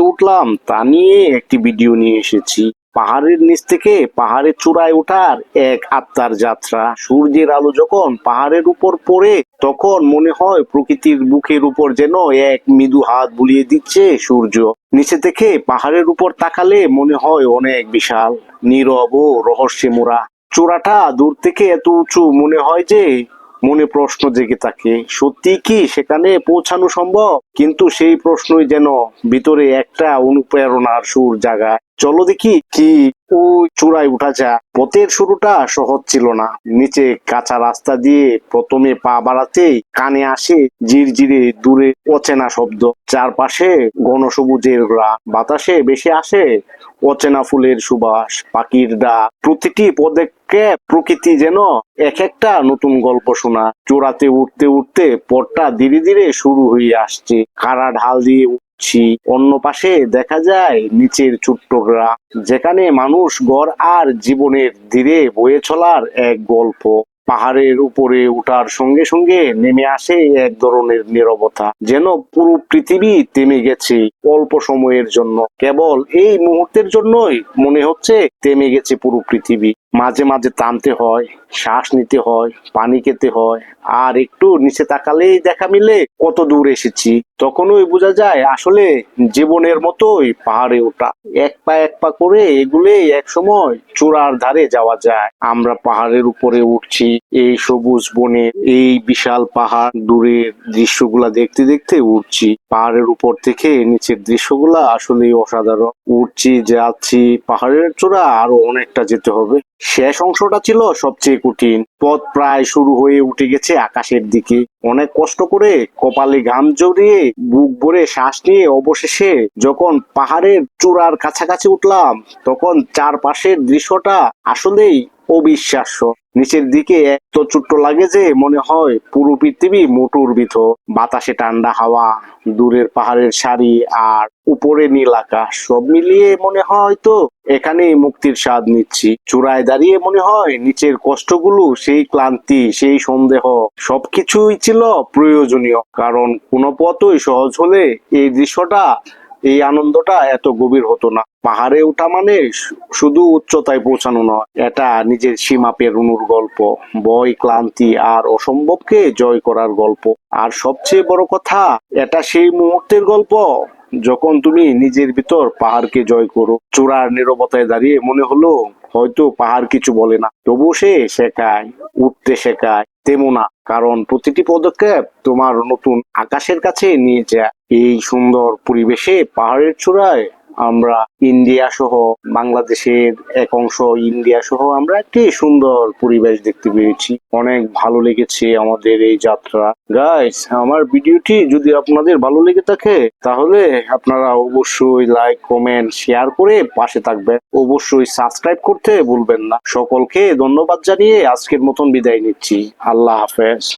উঠলাম, তা নিয়ে একটি ভিডিও নিয়ে এসেছি। পাহাড়ের নিচ থেকে পাহাড়ের চূড়ায় ওঠার এক আত্মার যাত্রা। সূর্যের আলো যখন পাহাড়ের উপর পড়ে, তখন মনে হয় প্রকৃতির বুকের উপর যেন এক মৃদু হাত বুলিয়ে দিচ্ছে সূর্য। নিচে থেকে পাহাড়ের উপর তাকালে মনে হয় অনেক বিশাল, নীরব ও রহস্যে মোড়া চূড়াটা দূর থেকে এত উঁচু, মনে হয় যে মনে প্রশ্ন জেগে থাকে, সত্যি কি সেখানে পৌঁছানো সম্ভব? কিন্তু সেই প্রশ্নই যেন ভিতরে একটা অনুপ্রেরণার সুর জাগায়। চলো দেখি কি ওই চূড়ায় উঠা যা পথের শুরুটা সহজ ছিল না। নিচে কাঁচা রাস্তা দিয়ে প্রথমে পা বাড়াতেই কানে আসে জিরজিরে দূরে অচেনা শব্দ। চারপাশে ঘনসবুজের গ্রাম বাতাসে বেশি আসে অচেনা ফুলের সুবাস, পাখির ডাক প্রতিটি পদক্ষেপ প্রকৃতি যেন এক একটা নতুন গল্প শোনা। চূড়াতে উঠতে উঠতে পথটা ধীরে ধীরে শুরু হয়ে আসছে। খাড়া ঢাল দিয়ে উঠছি অন্য পাশে দেখা যায় নিচের ছোট্ট গ্রাম, যেখানে মানুষ গড় আর জীবনের ধীরে বয়ে চলার এক গল্প। পাহাড়ের উপরে উঠার সঙ্গে সঙ্গে নেমে আসে এক ধরনের নীরবতা, যেন পুরো পৃথিবী থেমে গেছে অল্প সময়ের জন্য। কেবল এই মুহূর্তের জন্যই মনে হচ্ছে, থেমে গেছে পুরো পৃথিবী। মাঝে মাঝে থামতে হয়, শ্বাস নিতে হয়, পানি খেতে হয়। আর একটু নিচে তাকালেই দেখা মিলে কত দূর এসেছি। তখনই বোঝা যায় আসলে জীবনের মতোই পাহাড়ে ওঠা। এক পা এক পা করে এগুলে এক সময় চূড়ার ধারে যাওয়া যায়। আমরা পাহাড়ের উপরে উঠছি, এই সবুজ বনে, এই বিশাল পাহাড় দূরের দৃশ্যগুলা দেখতে দেখতে উঠছি। পাহাড়ের উপর থেকে নিচের দৃশ্যগুলা আসলেই অসাধারণ। উঠছি, যাচ্ছি, পাহাড়ের চূড়া আরও অনেকটা যেতে হবে। শেষ অংশটা ছিল সবচেয়ে কঠিন। পথ প্রায় শুরু হয়ে উঠে গেছে আকাশের দিকে। অনেক কষ্ট করে কপালে ঘাম জড়িয়ে, বুক ভরে শ্বাস নিয়ে অবশেষে যখন পাহাড়ের চূড়ার কাছাকাছি উঠলাম, তখন চারপাশের দৃশ্যটা আসলেই অবিশ্বাস্য। নিচের দিকে এত ছোট্ট লাগে যে মনে হয় পুরো পৃথিবী মোটর ভিতর বাতাসে ঠান্ডা হাওয়া, দূরের পাহাড়ের সারি আর উপরে নীল আকাশ, সব মিলিয়ে মনে হয় তো এখানেই মুক্তির স্বাদ নিচ্ছি। চূড়ায় দাঁড়িয়ে মনে হয় নিচের কষ্টগুলো, সেই ক্লান্তি, সেই সন্দেহ, সবকিছুই ছিল প্রয়োজনীয়, কারণ কোনো পথই সহজ হলে এই দৃশ্যটা, এই আনন্দটা এত গভীর হতো না। পাহাড়ে ওঠা মানে শুধু উচ্চতায় পৌঁছানো নয়, এটা নিজের সীমা পেরোনোর গল্প বয় ক্লান্তি আর অসম্ভবকে জয় করার গল্প। আর সবচেয়ে বড় কথা, এটা সেই মুহূর্তের গল্প যখন তুমি নিজের ভিতর পাহাড়কে জয় করো। চূড়ার নীরবতায় দাঁড়িয়ে মনে হলো হয়তো পাহাড় কিছু বলে না। তবু সে শেখায়, উঠতে শেখায় তেমনা কারণ প্রতিটি পদক্ষেপ তোমার নতুন আকাশের কাছে নিয়ে যায়। এই সুন্দর পরিবেশে পাহাড়ের চূড়ায় আমরা ইন্ডিয়া সহ বাংলাদেশের এক অংশ, ইন্ডিয়া সহ আমরা একটি সুন্দর পরিবেশ দেখতে পেয়েছি। অনেক ভালো লেগেছে আমাদের এই যাত্রা। গাইস আমার ভিডিওটি যদি আপনাদের ভালো লেগে থাকে, তাহলে আপনারা অবশ্যই লাইক কমেন্ট শেয়ার করে পাশে থাকবেন। অবশ্যই সাবস্ক্রাইব করতে ভুলবেন না। সকলকে ধন্যবাদ জানিয়ে আজকের মতন বিদায় নিচ্ছি। আল্লাহ হাফেজ।